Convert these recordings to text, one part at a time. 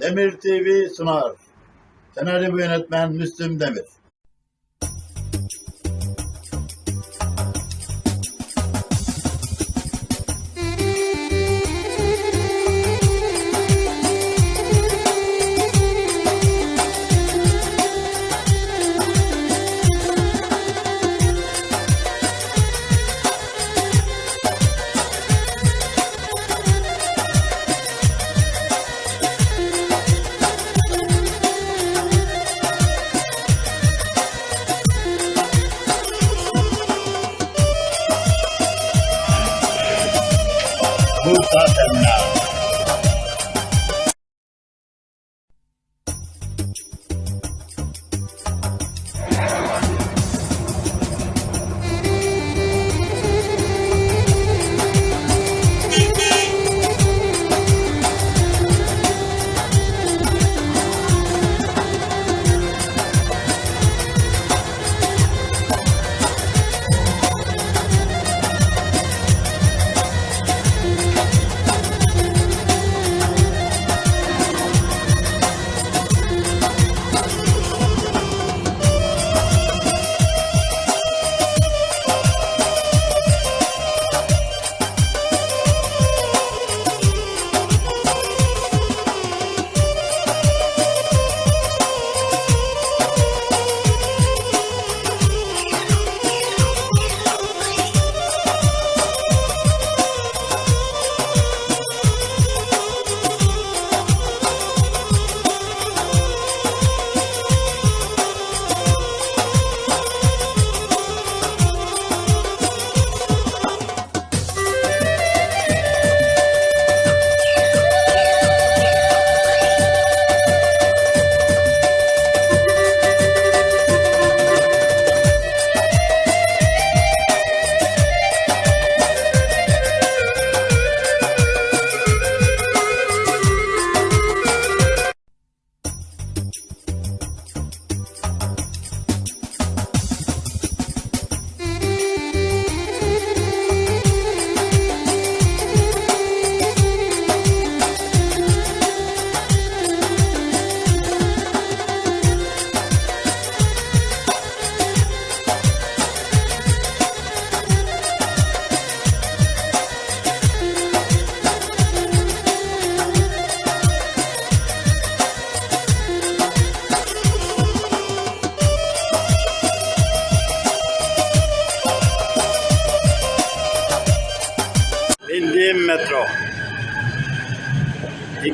Demir TV sunar. Senaryo yönetmen Müslüm Demir.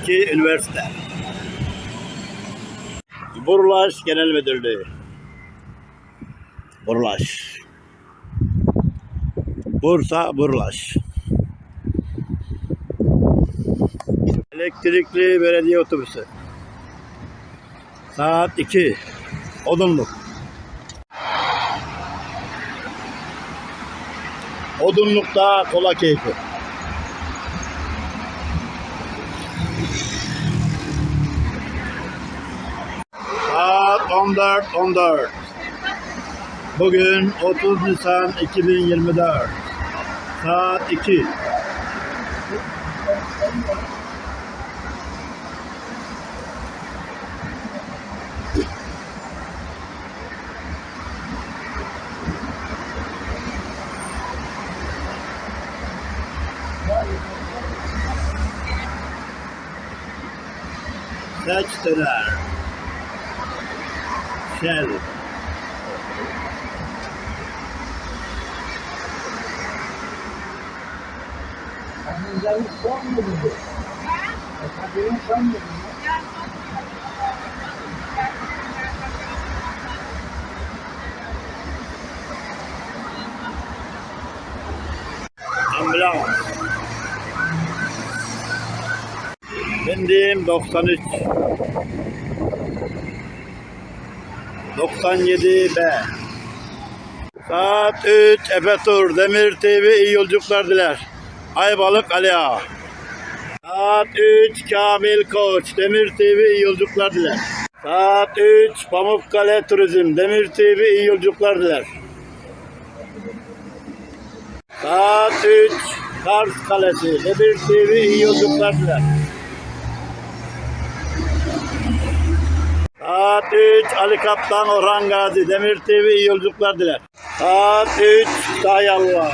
İki üniversite. Burlaş Genel Müdürlüğü. Burlaş. Bursa Burlaş. Elektrikli belediye otobüsü. Saat 2. Odunluk. Odunluk'ta kola keyfi. Saat 14 14. Bugün 30 Nisan 2024. Saat 2. Tadstarar, Shell, Arranjar um sono, meu Deus. É fazer um sono, meu Deus. Amlão. Bindiğim 93. 97B. Saat 3 Efe. Demir TV iyi yolculuklar diler. Aybalık Ali Ağa. Saat 3 Kamil Koç. Demir TV iyi yolculuklar diler. Saat 3 Pamukkale Turizm. Demir TV iyi yolculuklar diler. Saat 3 Kars Kalesi. Demir TV iyi yolculuklar diler. Saat 3 Ali Kaptan Orhan Gazi Demir TV iyi yolculuklar diler. Saat 3 Dayallah.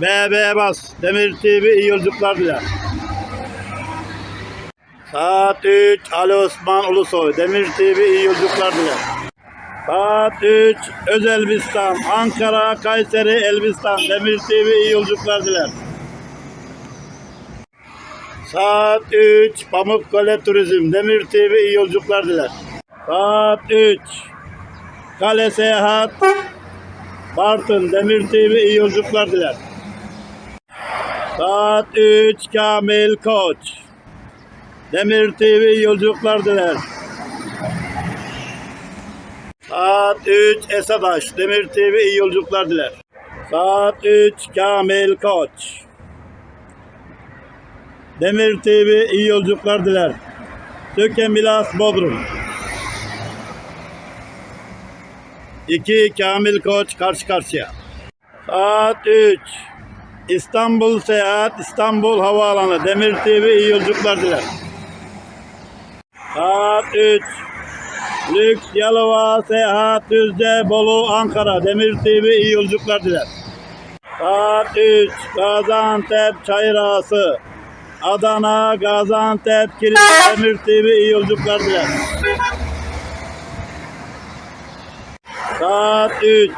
BB Bas Demir TV iyi yolculuklar diler. Saat 3 Ali Osman Ulusoy Demir TV iyi yolculuklar diler. Saat 3 Özel Bistan Ankara Kayseri Elbistan Demir TV iyi yolculuklar diler. Saat 3 Pamukkale Turizm Demir TV iyi yolculuklar diler. Saat 3 Kale Seyahat Bartın Demir TV iyi yolculuklar diler. Saat 3 Kamil Koç Demir TV iyi yolculuklar diler. Saat 3 Esadaş Demir TV iyi yolculuklar diler. Saat 3 Kamil Koç Demir TV iyi yolculuklar diler. Söke Milas Bodrum. 2 Kamil Koç karşı karşıya. Saat 3 İstanbul Seyahat İstanbul Havaalanı Demir TV iyi yolculuklar diler. Saat 3 Lüks Yalova Seyahat Düzce Bolu Ankara Demir TV iyi yolculuklar diler. Saat 3 Gaziantep Çayırağası Adana, Gaziantep, Kilis, Demir TV iyi yolculuklar diler. Saat 3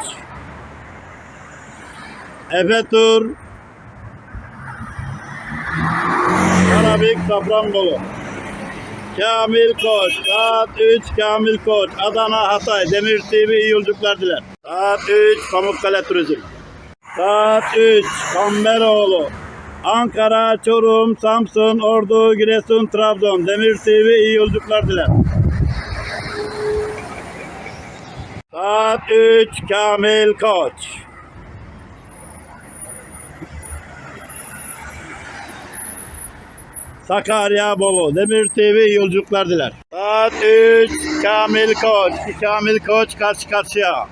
Efe Tur. Karabük, Safranbolu Kamil Koç. Saat 3 Kamil Koç. Adana, Hatay, Demir TV iyi yolculuklar diler. Saat 3 Pamukkale Turizm. Saat 3 Kamberoğlu Ankara, Çorum, Samsun, Ordu, Giresun, Trabzon, Demir TV iyi yolculuklar diler. Saat 3 Kamil Koç. Sakarya, Bolu, Demir TV yolculuklar diler. Saat 3 Kamil Koç. Kamil Koç karşı karşıya.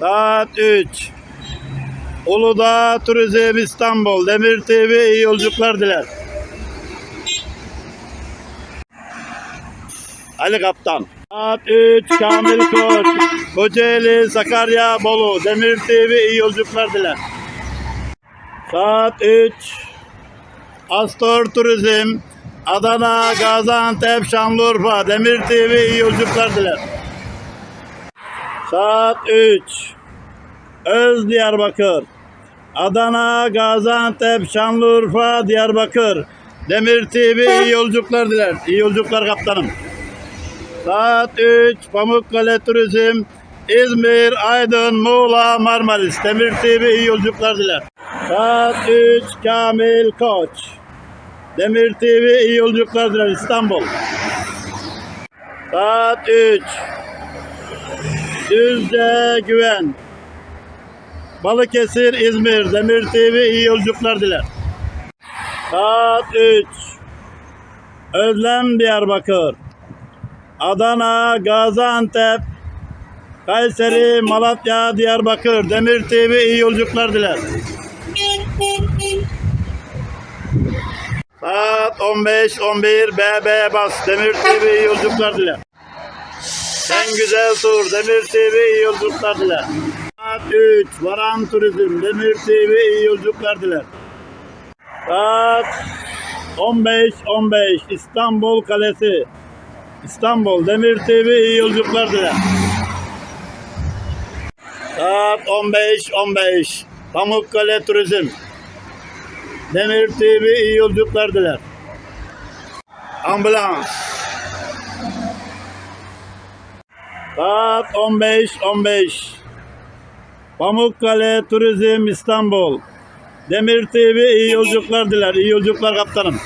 Saat 3 Uludağ Turizm İstanbul Demir TV iyi yolculuklar diler. Ali Kaptan. Saat 3 Kamil Koç. Kocaeli, Sakarya, Bolu Demir TV iyi yolculuklar diler. Saat 3 Astor Turizm Adana, Gaziantep, Şanlıurfa Demir TV iyi yolculuklar diler. Saat 3 Öz Diyarbakır Adana, Gaziantep, Şanlıurfa, Diyarbakır. Demir TV iyi yolculuklar diler. İyi yolculuklar kaptanım. Saat 3 Pamukkale Turizm İzmir, Aydın, Muğla, Marmaris. Demir TV iyi yolculuklar diler. Saat 3 Kamil Koç. Demir TV iyi yolculuklar diler İstanbul. Saat 3 Düzce Güven. Balıkesir, İzmir, Demir TV iyi yolculuklar diler. Saat 3. Özlem Diyarbakır. Adana, Gaziantep, Kayseri, Malatya, Diyarbakır, Demir TV iyi yolculuklar diler. Saat 15, 11, BB Bas, Demir TV iyi yolculuklar diler. Sen güzel tur, Demir TV iyi yolculuklar diler. Saat 3 Varan Turizm Demir TV iyi yolculuklar diler. Saat 15 15 İstanbul Kalesi İstanbul Demir TV iyi yolculuklar diler. Saat 15 15 Pamukkale Turizm Demir TV iyi yolculuklar diler. Ambulans Saat 15 15 Pamukkale Turizm İstanbul. Demir TV iyi yolculuklar diler. İyi yolculuklar kaptanım.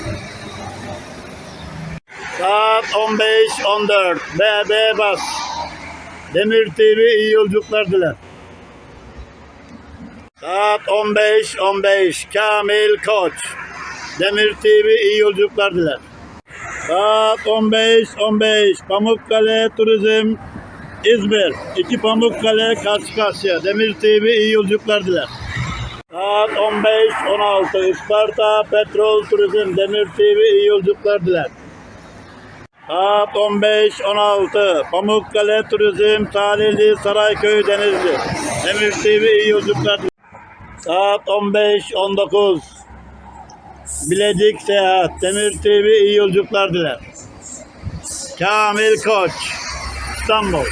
Saat 15-14. BB Bas. Demir TV iyi yolculuklar diler. Saat 15-15. Kamil Koç. Demir TV iyi yolculuklar diler. Saat 15-15. Pamukkale Turizm İzmir, iki Pamukkale karşı karşıya. Demir TV iyi yolculuklar diler. Saat 15-16 Isparta Petrol Turizm Demir TV iyi yolculuklar diler. Saat 15.16 Pamukkale Turizm Salihli Sarayköy Denizli Demir TV iyi yolculuklar Saat 15.19 Bilecik Seyahat Demir TV iyi yolculuklar diler Kamil Koç İstanbul.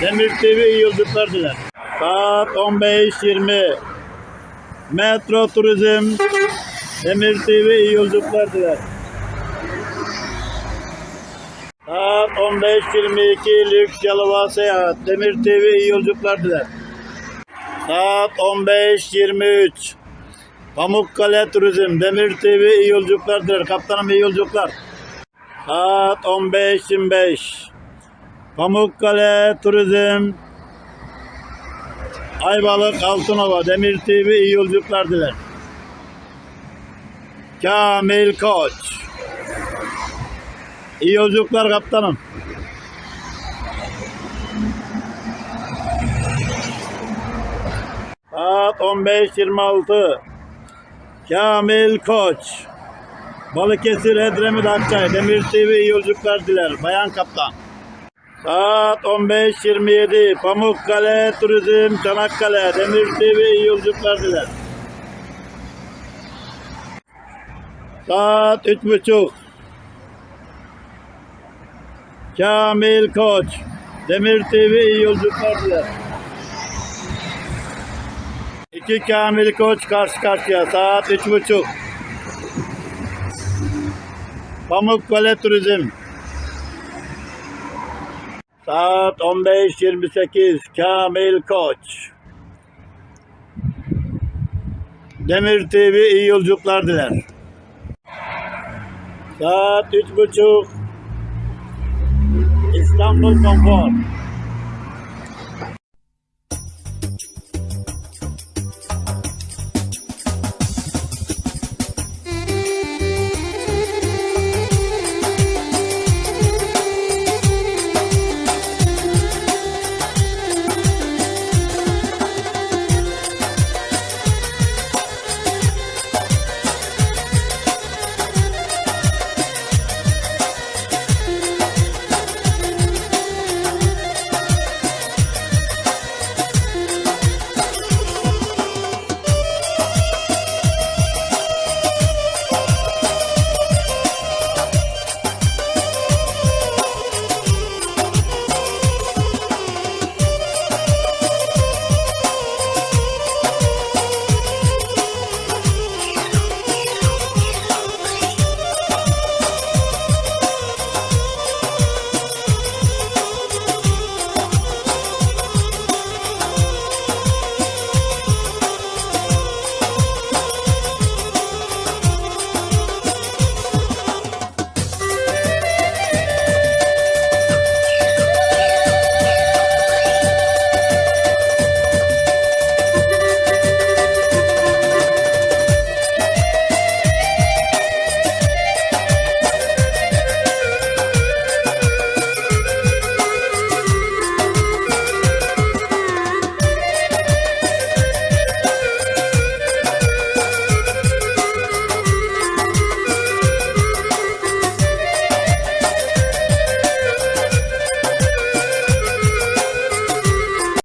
Demir TV iyi yolculuklar diler. Saat 15.20 Metro Turizm. Demir TV iyi yolculuklar diler. Saat 15.22 Lüks Yalova Seyahat. Demir TV iyi yolculuklar diler. Saat 15.23 Pamukkale Turizm. Demir TV iyi yolculuklar diler. Kaptanım iyi yolculuklar. Saat 15.25 Pamukkale Turizm Ayvalık Altınova Demir TV iyi yolculuklar diler. Kamil Koç İyi yolculuklar kaptanım. Saat 15.26 Kamil Koç Balıkesir Edremit Akçay Demir TV iyi yolculuklar diler. Bayan kaptan. Saat 15.27 Pamukkale Turizm Çanakkale Demir TV iyi yolculuklar diler. Saat 3.30 Kamil Koç Demir TV iyi yolculuklar diler. İki Kamil Koç karşı karşıya saat üç buçuk. Pamukkale Turizm Saat 15.28 Kamil Koç. Demir TV iyi yolculuklar diler. Saat üç buçuk. İstanbul Konfor